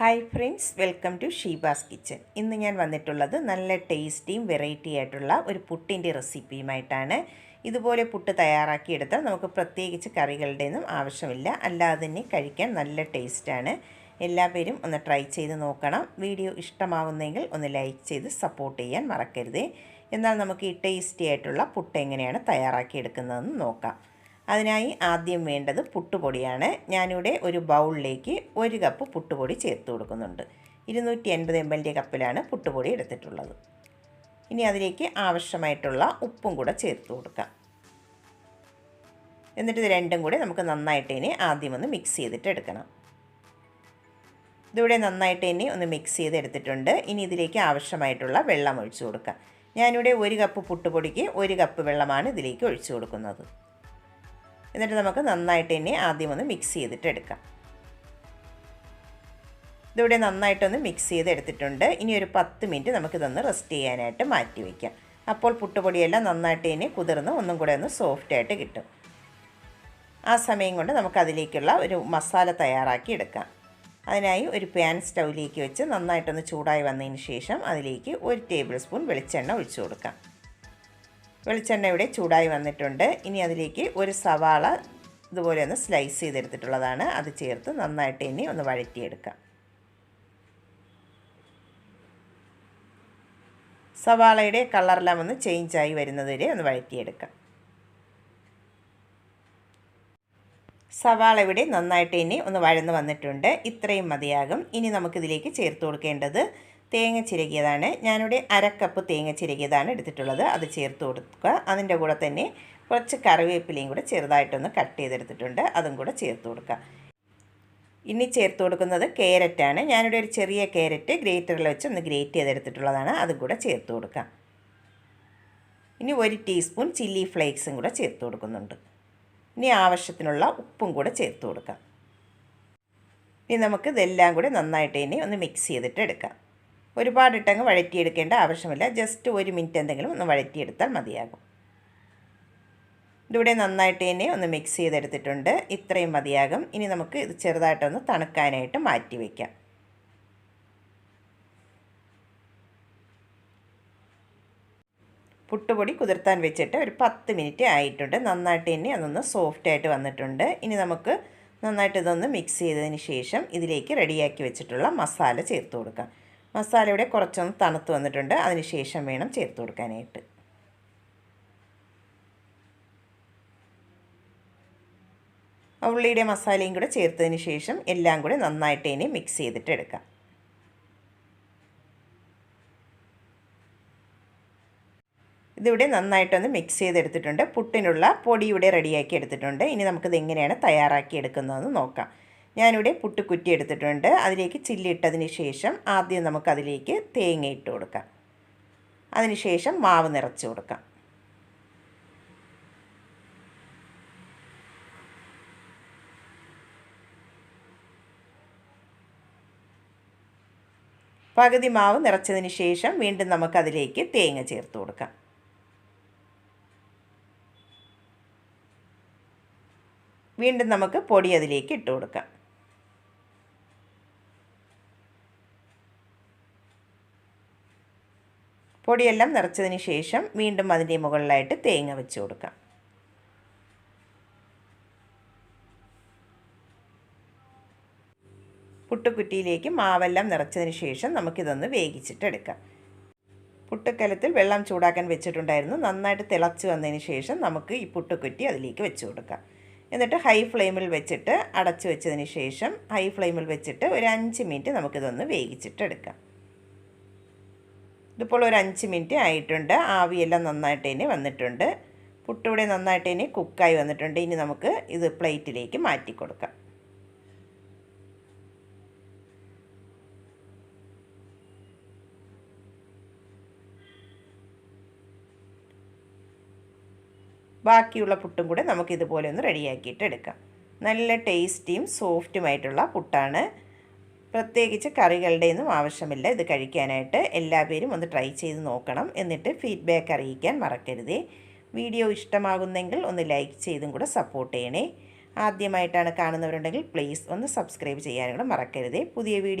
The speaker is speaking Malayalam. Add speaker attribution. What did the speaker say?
Speaker 1: Hi friends welcome to Sheeba's kitchen ഇന്ന് ഞാൻ വന്നിട്ടുള്ളത് നല്ല ടേസ്റ്റിയും വെറൈറ്റി ആയിട്ടുള്ള ഒരു പുട്ടിന്റെ റെസിപ്പിയുമായിട്ടാണ് ഇതുപോലെ പുട്ട് തയ്യാറാക്കിയെടുത്താൽ നമുക്ക് പ്രത്യേകിച്ച് കറികളുടെയൊന്നും ആവശ്യമില്ല. അല്ലാതെ തന്നെ കഴിക്കാൻ നല്ല ടേസ്റ്റാണ് എല്ലാ പേരും ഒന്ന് ട്രൈ ചെയ്ത് നോക്കണം. വീഡിയോ ഇഷ്ടമാവുന്നെങ്കിൽ ഒന്ന് ലൈക്ക് ചെയ്ത് സപ്പോർട്ട് ചെയ്യാൻ മറക്കരുത്. എന്നാൽ നമുക്ക് ഈ ടേസ്റ്റി ആയിട്ടുള്ള പുട്ട് എങ്ങനെയാണ് തയ്യാറാക്കിയെടുക്കുന്നതെന്ന് നോക്കാം. അതിനായി ആദ്യം വേണ്ടത് പുട്ടുപൊടിയാണ്. ഞാനിവിടെ ഒരു ബൗളിലേക്ക് ഒരു കപ്പ് പുട്ടുപൊടി ചേർത്ത് കൊടുക്കുന്നുണ്ട്. ഇരുന്നൂറ്റി എൺപത് എം എൽ കപ്പിലാണ് പുട്ടുപൊടി എടുത്തിട്ടുള്ളത്. ഇനി അതിലേക്ക് ആവശ്യമായിട്ടുള്ള ഉപ്പും കൂടെ ചേർത്ത് കൊടുക്കാം. എന്നിട്ട് ഇത് രണ്ടും കൂടി നമുക്ക് നന്നായിട്ട് ഇനി ആദ്യം ഒന്ന് മിക്സ് ചെയ്തിട്ട് എടുക്കണം. ഇതിവിടെ നന്നായിട്ട് ഇനി ഒന്ന് മിക്സ് ചെയ്ത് എടുത്തിട്ടുണ്ട്. ഇനി ഇതിലേക്ക് ആവശ്യമായിട്ടുള്ള വെള്ളം ഒഴിച്ചു കൊടുക്കാം. ഞാനിവിടെ ഒരു കപ്പ് പുട്ടുപൊടിക്ക് ഒരു കപ്പ് വെള്ളമാണ് ഇതിലേക്ക് ഒഴിച്ചു കൊടുക്കുന്നത്. എന്നിട്ട് നമുക്ക് നന്നായിട്ട് ഇനി ആദ്യം ഒന്ന് മിക്സ് ചെയ്തിട്ട് എടുക്കാം. ഇതിവിടെ നന്നായിട്ടൊന്ന് മിക്സ് ചെയ്ത് എടുത്തിട്ടുണ്ട്. ഇനി ഒരു പത്ത് മിനിറ്റ് നമുക്കിതൊന്ന് റെസ്റ്റ് ചെയ്യാനായിട്ട് മാറ്റി വയ്ക്കാം അപ്പോൾ പുട്ടുപൊടിയെല്ലാം നന്നായിട്ട് ഇനി കുതിർന്ന് ഒന്നും കൂടെ ഒന്ന് സോഫ്റ്റായിട്ട് കിട്ടും. ആ സമയം കൊണ്ട് നമുക്കതിലേക്കുള്ള ഒരു മസാല തയ്യാറാക്കി എടുക്കാം. അതിനായി ഒരു പാൻ സ്റ്റൗവിലേക്ക് വെച്ച് നന്നായിട്ടൊന്ന് ചൂടായി വന്നതിന് ശേഷം അതിലേക്ക് ഒരു ടേബിൾ സ്പൂൺ വെളിച്ചെണ്ണ ഒഴിച്ചു കൊടുക്കാം. വെളിച്ചെണ്ണ ഇവിടെ ചൂടായി വന്നിട്ടുണ്ട്. ഇനി അതിലേക്ക് ഒരു സവാള ഇതുപോലെ ഒന്ന് സ്ലൈസ് ചെയ്തെടുത്തിട്ടുള്ളതാണ്. അത് ചേർത്ത് നന്നായിട്ട് ഇനി ഒന്ന് വഴറ്റിയെടുക്കാം. സവാളയുടെ കളറെല്ലാം ഒന്ന് ചേഞ്ചായി വരുന്നതുവരെ ഒന്ന് വഴറ്റിയെടുക്കാം. സവാള ഇവിടെ നന്നായിട്ട് ഇനി ഒന്ന് വഴന്ന് വന്നിട്ടുണ്ട്. ഇത്രയും മതിയാകും. ഇനി നമുക്കിതിലേക്ക് ചേർത്ത് കൊടുക്കേണ്ടത് തേങ്ങ ചിരകിയതാണ്. ഞാനിവിടെ അരക്കപ്പ് തേങ്ങ ചിരകിയതാണ് എടുത്തിട്ടുള്ളത്. അത് ചേർത്ത് കൊടുക്കുക. അതിന്റെ കൂടെ തന്നെ കുറച്ച് കറിവേപ്പിലയും കൂടെ ചെറുതായിട്ടൊന്ന് കട്ട് ചെയ്തെടുത്തിട്ടുണ്ട്. അതും കൂടെ ചേർത്ത് കൊടുക്കുക. ഇനി ചേർത്ത് കൊടുക്കുന്നത് ക്യാരറ്റാണ്. ഞാനിവിടെ ഒരു ചെറിയ ക്യാരറ്റ് ഗ്രേറ്ററിൽ വെച്ച് ഒന്ന് ഗ്രേറ്റ് ചെയ്തെടുത്തിട്ടുള്ളതാണ്. അതും കൂടെ ചേർത്ത് കൊടുക്കുക. ഇനി ഒരു ടീസ്പൂൺ ചില്ലി ഫ്ലേക്സും കൂടെ ചേർത്ത് കൊടുക്കുന്നുണ്ട്. ഇനി ആവശ്യത്തിനുള്ള ഉപ്പും കൂടെ ചേർത്ത് കൊടുക്കാം ഇനി നമുക്ക് ഇതെല്ലാം കൂടെ നന്നായിട്ട് ഇനി ഒന്ന് മിക്സ് ചെയ്തിട്ട് എടുക്കാം. ഒരുപാട് ഇട്ടങ്ങ് വഴറ്റിയെടുക്കേണ്ട ആവശ്യമില്ല. ജസ്റ്റ് ഒരു മിനിറ്റ് എന്തെങ്കിലും ഒന്ന് വഴറ്റിയെടുത്താൽ മതിയാകും. ഇതിവിടെ നന്നായിട്ട് തന്നെ ഒന്ന് മിക്സ് ചെയ്തെടുത്തിട്ടുണ്ട്. ഇത്രയും മതിയാകും. ഇനി നമുക്ക് ഇത് ചെറുതായിട്ടൊന്ന് തണുക്കാനായിട്ട് മാറ്റി വയ്ക്കാം പുട്ടുപൊടി കുതിർത്താൻ വെച്ചിട്ട് ഒരു പത്ത് മിനിറ്റ് ആയിട്ടുണ്ട്. നന്നായിട്ട് തന്നെ അതൊന്ന് സോഫ്റ്റായിട്ട് വന്നിട്ടുണ്ട്. ഇനി നമുക്ക് നന്നായിട്ട് ഇതൊന്ന് മിക്സ് ചെയ്തതിന് ശേഷം ഇതിലേക്ക് റെഡിയാക്കി വെച്ചിട്ടുള്ള മസാല ചേർത്ത് കൊടുക്കാം. മസാല ഇവിടെ കുറച്ചൊന്ന് തണുത്ത് വന്നിട്ടുണ്ട്. അതിന് ശേഷം വേണം ചേർത്ത് കൊടുക്കാനായിട്ട്. ഉള്ളിയുടെ മസാലയും കൂടെ ചേർത്തതിന് ശേഷം എല്ലാം കൂടെ നന്നായിട്ട് ഇനി മിക്സ് ചെയ്തിട്ട് എടുക്കാം. ഇതിവിടെ നന്നായിട്ടൊന്ന് മിക്സ് ചെയ്തെടുത്തിട്ടുണ്ട്. പുട്ടിനുള്ള പൊടി ഇവിടെ റെഡിയാക്കി എടുത്തിട്ടുണ്ട്. ഇനി നമുക്കിത് എങ്ങനെയാണ് തയ്യാറാക്കി എടുക്കുന്നതെന്ന് നോക്കാം. ഞാനിവിടെ പുട്ടുകുറ്റി എടുത്തിട്ടുണ്ട്. അതിലേക്ക് ചില്ലി ഇട്ടതിന് ശേഷം ആദ്യം നമുക്കതിലേക്ക് തേങ്ങ ഇട്ട് കൊടുക്കാം. അതിനുശേഷം മാവ് നിറച്ച് കൊടുക്കാം. പകുതി മാവ് നിറച്ചതിന് ശേഷം വീണ്ടും നമുക്കതിലേക്ക് തേങ്ങ ചേർത്ത് കൊടുക്കാം. വീണ്ടും നമുക്ക് പൊടി അതിലേക്ക് ഇട്ട് കൊടുക്കാം. പൊടിയെല്ലാം നിറച്ചതിന് ശേഷം വീണ്ടും അതിന്റെ മുകളിലായിട്ട് തേങ്ങ വെച്ച് കൊടുക്കാം. പുട്ടുകുറ്റിയിലേക്ക് മാവെല്ലാം നിറച്ചതിന് ശേഷം നമുക്കിതൊന്ന് വേവിച്ചിട്ടെടുക്കാം. പുട്ടുക്കലത്തിൽ വെള്ളം ചൂടാക്കാൻ വെച്ചിട്ടുണ്ടായിരുന്നു. നന്നായിട്ട് തിളച്ച് വന്നതിന് ശേഷം നമുക്ക് ഈ പുട്ടുകുറ്റി അതിലേക്ക് വെച്ച് കൊടുക്കാം. എന്നിട്ട് ഹൈ ഫ്ലെയിമിൽ വെച്ചിട്ട് അടച്ചു വെച്ചതിന് ശേഷം ഹൈ ഫ്ലെയിമിൽ വെച്ചിട്ട് ഒരു അഞ്ച് മിനിറ്റ് നമുക്കിതൊന്ന് വേവിച്ചിട്ടെടുക്കാം. ഇതിപ്പോൾ ഒരു അഞ്ച് മിനിറ്റ് ആയിട്ടുണ്ട്. ആവിയെല്ലാം നന്നായിട്ട് തന്നെ വന്നിട്ടുണ്ട്. പുട്ടിവിടെ നന്നായിട്ട് തന്നെ കുക്കായി വന്നിട്ടുണ്ട്. ഇനി നമുക്ക് ഇത് പ്ലേറ്റിലേക്ക് മാറ്റി കൊടുക്കാം. ബാക്കിയുള്ള പുട്ടും കൂടെ നമുക്ക് ഇതുപോലെ ഒന്ന് റെഡിയാക്കിയിട്ട് എടുക്കാം. നല്ല ടേസ്റ്റിയും സോഫ്റ്റുമായിട്ടുള്ള പുട്ടാണ്. പ്രത്യേകിച്ച് കറികളുടെയൊന്നും ആവശ്യമില്ല. ഇത് കഴിക്കാനായിട്ട് എല്ലാ പേരും ഒന്ന് ട്രൈ ചെയ്ത് നോക്കണം എന്നിട്ട് ഫീഡ്ബാക്ക് അറിയിക്കാൻ മറക്കരുതേ. വീഡിയോ ഇഷ്ടമാകുന്നെങ്കിൽ ഒന്ന് ലൈക്ക് ചെയ്തും കൂടെ സപ്പോർട്ട് ചെയ്യണേ. ആദ്യമായിട്ടാണ് കാണുന്നവരുണ്ടെങ്കിൽ പ്ലീസ് ഒന്ന് സബ്സ്ക്രൈബ് ചെയ്യാനും കൂടെ മറക്കരുതേ. പുതിയ വീഡിയോ